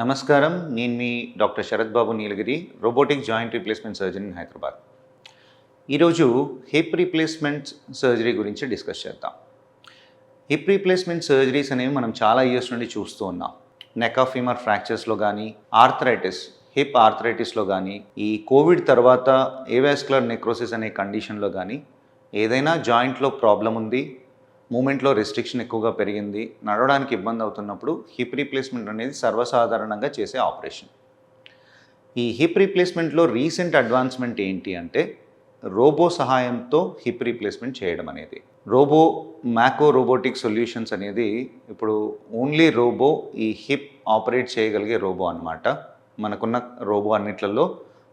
నమస్కారం. నేను మీ doctor Sharath Babu Neelagiri robotic joint replacement surgeon in Hyderabad. ఈరోజు hip replacement surgery గురించి discuss చేద్దాం. హిప్ రీప్లేస్మెంట్ సర్జరీస్ అనేవి మనం చాలా ఇయర్స్ నుండి చూస్తూ ఉన్నాం. నెక్ ఆఫ్ ఫీమర్ ఫ్రాక్చర్స్లో కానీ ఆర్థరైటిస్ హిప్ ఆర్థరైటిస్లో కానీ ఈ కోవిడ్ తర్వాత ఏవాస్కులర్ నెక్రోసిస్ అనే కండిషన్లో కానీ ఏదైనా జాయింట్లో ప్రాబ్లం ఉంది మూమెంట్లో రెస్ట్రిక్షన్ ఎక్కువగా పెరిగింది. నడవడానికి ఇబ్బంది అవుతున్నప్పుడు హిప్ రీప్లేస్మెంట్ అనేది సర్వసాధారణంగా చేసే ఆపరేషన్. ఈ హిప్ రీప్లేస్మెంట్లో రీసెంట్ అడ్వాన్స్మెంట్ ఏంటి అంటే రోబో సహాయంతో హిప్ రీప్లేస్మెంట్ చేయడం అనేది. రోబో మ్యాకో రోబోటిక్ సొల్యూషన్స్ అనేది ఇప్పుడు ఓన్లీ రోబో ఈ హిప్ ఆపరేట్ చేయగలిగే రోబో అన్నమాట. మనకున్న రోబో అన్నిట్లలో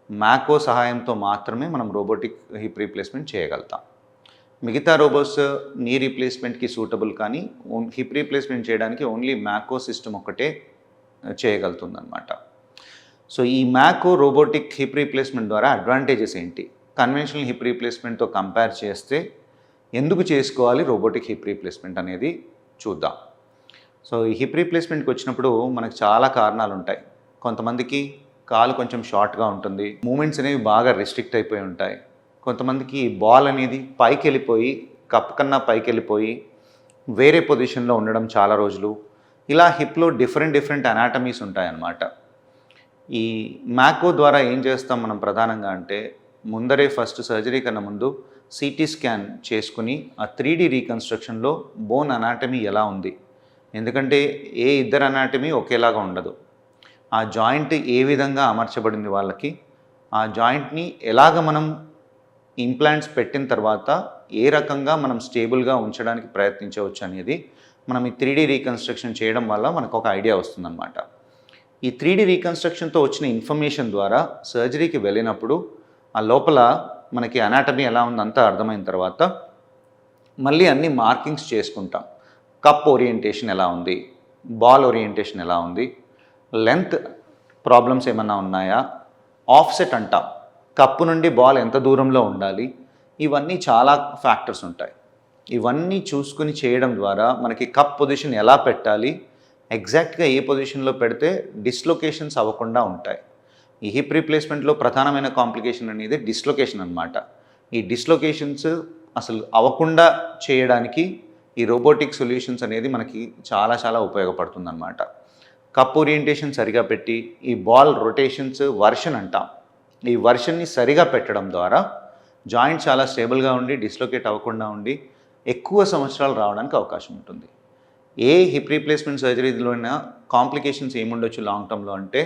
మ్యాకో సహాయంతో మాత్రమే మనం రోబోటిక్ హిప్ రీప్లేస్మెంట్ చేయగలుగుతాం. మిగతా రోబోట్స్ నీ రీప్లేస్మెంట్కి సూటబుల్ కానీ ఓన్- హిప్ రీప్లేస్మెంట్ చేయడానికి ఓన్లీ మ్యాకో సిస్టమ్ ఒకటే చేయగలుగుతుందన్నమాట. సో ఈ మ్యాకో రోబోటిక్ హిప్ రీప్లేస్మెంట్ ద్వారా అడ్వాంటేజెస్ ఏంటి? కన్వెన్షనల్ హిప్ రీప్లేస్మెంట్తో కంపేర్ చేస్తే ఎందుకు చేసుకోవాలి రోబోటిక్ హిప్ రీప్లేస్మెంట్ అనేది చూద్దాం. సో ఈ హిప్ రీప్లేస్మెంట్కి వచ్చినప్పుడు మనకు చాలా కారణాలు ఉంటాయి. కొంతమందికి కాలు కొంచెం షార్ట్గా ఉంటుంది. మూమెంట్స్ అనేవి బాగా రెస్ట్రిక్ట్ అయిపోయి ఉంటాయి. కొంతమందికి బాల్ అనేది పైకి వెళ్ళిపోయి కప్ కన్నా పైకి వెళ్ళిపోయి వేరే పొజిషన్లో ఉండడం చాలా రోజులు. ఇలా హిప్లో డిఫరెంట్ డిఫరెంట్ అనాటమీస్ ఉంటాయన్నమాట. ఈ మ్యాకో ద్వారా ఏం చేస్తాం మనం ప్రధానంగా అంటే ముందరే ఫస్ట్ సర్జరీ కన్నా ముందు సిటీ స్కాన్ చేసుకుని ఆ త్రీ డీ రీకన్స్ట్రక్షన్లో బోన్ అనాటమీ ఎలా ఉంది? ఎందుకంటే ఏ ఇద్దరు అనాటమీ ఒకేలాగా ఉండదు. ఆ జాయింట్ ఏ విధంగా అమర్చబడింది వాళ్ళకి? ఆ జాయింట్ని ఎలాగ మనం ఇంప్లాంట్స్ పెట్టిన తర్వాత ఏ రకంగా మనం స్టేబుల్గా ఉంచడానికి ప్రయత్నించవచ్చు అనేది మనం ఈ త్రీ రీకన్స్ట్రక్షన్ చేయడం వల్ల మనకు ఒక ఐడియా వస్తుందన్నమాట. ఈ త్రీ డీ రీకన్స్ట్రక్షన్తో వచ్చిన ఇన్ఫర్మేషన్ ద్వారా సర్జరీకి వెళ్ళినప్పుడు ఆ లోపల మనకి అనాటమీ ఎలా ఉందంతా అర్థమైన తర్వాత మళ్ళీ అన్ని మార్కింగ్స్ చేసుకుంటాం. కప్ ఓరియంటేషన్ ఎలా ఉంది? బాల్ ఓరియంటేషన్ ఎలా ఉంది? లెంత్ ప్రాబ్లమ్స్ ఏమన్నా ఉన్నాయా? ఆఫ్సెట్ అంటాం. కప్పు నుండి బాల్ ఎంత దూరంలో ఉండాలి? ఇవన్నీ చాలా ఫ్యాక్టర్స్ ఉంటాయి. ఇవన్నీ చూసుకుని చేయడం ద్వారా మనకి కప్ పొజిషన్ ఎలా పెట్టాలి? ఎగ్జాక్ట్గా ఏ పొజిషన్లో పెడితే డిస్లొకేషన్స్ అవ్వకుండా ఉంటాయి. ఈ హిప్ రీప్లేస్మెంట్లో ప్రధానమైన కాంప్లికేషన్ అనేది డిస్లొకేషన్ అనమాట ఈ డిస్లొకేషన్స్ అసలు అవ్వకుండా చేయడానికి ఈ రోబోటిక్ సొల్యూషన్స్ అనేది మనకి చాలా చాలా ఉపయోగపడుతుందన్నమాట. కప్ ఓరియంటేషన్ సరిగా పెట్టి ఈ బాల్ రొటేషన్స్ వర్షన్ అంటాం. ఈ వర్షన్ని సరిగా పెట్టడం ద్వారా జాయింట్ చాలా స్టేబుల్గా ఉండి డిస్లొకేట్ అవ్వకుండా ఉండి ఎక్కువ సంవత్సరాలు రావడానికి అవకాశం ఉంటుంది. ఏ హిప్ రీప్లేస్మెంట్ సర్జరీలోనైనా కాంప్లికేషన్స్ ఏముండొచ్చు లాంగ్ టర్మ్లో అంటే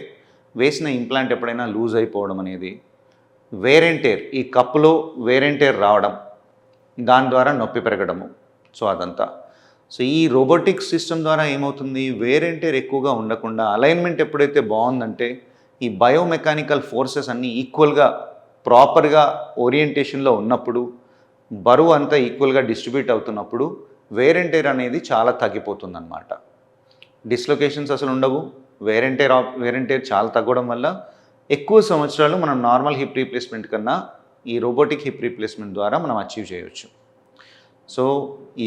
వేసిన ఇంప్లాంట్ ఎప్పుడైనా లూజ్ అయిపోవడం అనేది వేరెంటేర్ ఈ కప్పులో వేరెంటేర్ రావడం దాని ద్వారా నొప్పి పెరగడము సో అదంతా. సో ఈ రోబోటిక్ సిస్టమ్ ద్వారా ఏమవుతుంది? వేరెంటేర్ ఎక్కువగా ఉండకుండా అలైన్మెంట్ ఎప్పుడైతే బాగుందంటే ఈ బయోమెకానికల్ ఫోర్సెస్ అన్నీ ఈక్వల్గా ప్రాపర్గా ఓరియంటేషన్లో ఉన్నప్పుడు బరువు అంతా ఈక్వల్గా డిస్ట్రిబ్యూట్ అవుతున్నప్పుడు వేరెంటేర్ అనేది చాలా తగ్గిపోతుందన్నమాట. డిస్లొకేషన్స్ అసలు ఉండవు. వేరెంటేర్ వేరెంటేర్ చాలా తగ్గడం వల్ల ఎక్కువ సంవత్సరాలు మనం నార్మల్ హిప్ రీప్లేస్మెంట్ కన్నా ఈ రోబోటిక్ హిప్ రీప్లేస్మెంట్ ద్వారా మనం అచీవ్ చేయవచ్చు సో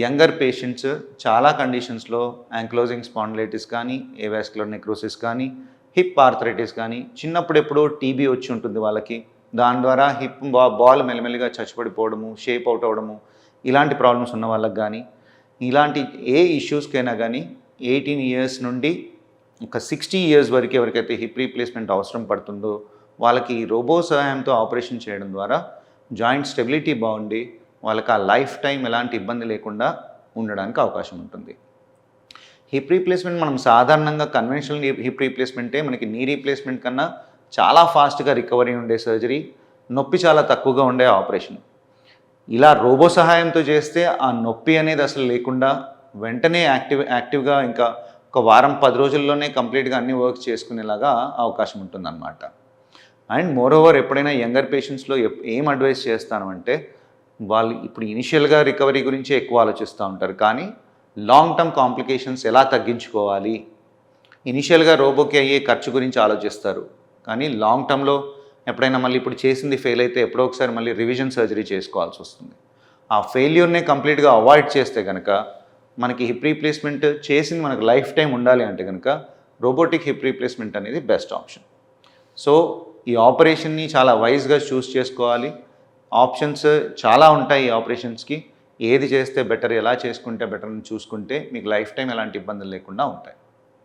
యంగర్ పేషెంట్స్ చాలా కండిషన్స్లో యాంక్లోజింగ్ స్పాండిలైటిస్ కానీ ఏవాస్కులర్ నెక్రోసిస్ కానీ హిప్ ఆర్థరైటిస్ కానీ చిన్నప్పుడు ఎప్పుడో టీబీ వచ్చి ఉంటుంది వాళ్ళకి. దాని ద్వారా హిప్ బా బాల్ మెల్లమెల్లిగా చచ్చిపడిపోవడము షేప్ అవుట్ అవ్వడము ఇలాంటి ప్రాబ్లమ్స్ ఉన్న వాళ్ళకి కానీ ఇలాంటి ఏ ఇష్యూస్కైనా కానీ ఎయిటీన్ ఇయర్స్ నుండి ఒక సిక్స్టీ ఇయర్స్ వరకు ఎవరికైతే హిప్ రీప్లేస్మెంట్ అవసరం పడుతుందో వాళ్ళకి రోబో సహాయంతో ఆపరేషన్ చేయడం ద్వారా జాయింట్ స్టెబిలిటీ బాగుండి వాళ్ళకి ఆ లైఫ్ టైం ఎలాంటి ఇబ్బంది లేకుండా ఉండడానికి అవకాశం ఉంటుంది. హిప్ రీప్లేస్మెంట్ మనం సాధారణంగా కన్వెన్షనల్ హిప్ రీప్లేస్మెంటే మనకి నీ రీప్లేస్మెంట్ కన్నా చాలా ఫాస్ట్గా రికవరీ ఉండే సర్జరీ నొప్పి చాలా తక్కువగా ఉండే ఆపరేషన్ ఇలా రోబో సహాయంతో చేస్తే ఆ నొప్పి అనేది అసలు లేకుండా వెంటనే యాక్టివ్ యాక్టివ్గా ఇంకా ఒక వారం పది రోజుల్లోనే కంప్లీట్గా అన్ని వర్క్ చేసుకునేలాగా అవకాశం ఉంటుందన్నమాట. అండ్ మోర్ ఓవర్ ఎప్పుడైనా యంగర్ పేషెంట్స్లో ఏం అడ్వైస్ చేస్తాను అంటే వాళ్ళు ఇప్పుడు ఇనిషియల్గా రికవరీ గురించి ఎక్కువ ఆలోచిస్తూ ఉంటారు. కానీ లాంగ్ టర్మ్ కాంప్లికేషన్స్ ఎలా తగ్గించుకోవాలి? ఇనిషియల్గా రోబోకి అయ్యే ఖర్చు గురించి ఆలోచిస్తారు. కానీ లాంగ్ టర్మ్లో ఎప్పుడైనా మళ్ళీ ఇప్పుడు చేసింది ఫెయిల్ అయితే ఎప్పుడో ఒకసారి మళ్ళీ రివిజన్ సర్జరీ చేసుకోవాల్సి వస్తుంది. ఆ ఫెయిల్యూర్నే కంప్లీట్గా అవాయిడ్ చేస్తే కనుక మనకి హిప్ రీప్లేస్మెంట్ చేసింది మనకు లైఫ్ టైం ఉండాలి అంటే కనుక రోబోటిక్ హిప్ రీప్లేస్మెంట్ అనేది బెస్ట్ ఆప్షన్ సో ఈ ఆపరేషన్ని చాలా వైజ్గా చూస్ చేసుకోవాలి. ఆప్షన్స్ చాలా ఉంటాయి ఈ ఆపరేషన్స్కి ఏది చేస్తే బెటర్ ఎలా చేసుకుంటే బెటర్ అని చూసుకుంటే మీకు లైఫ్ టైం ఎలాంటి ఇబ్బందులు లేకుండా ఉంటాయి.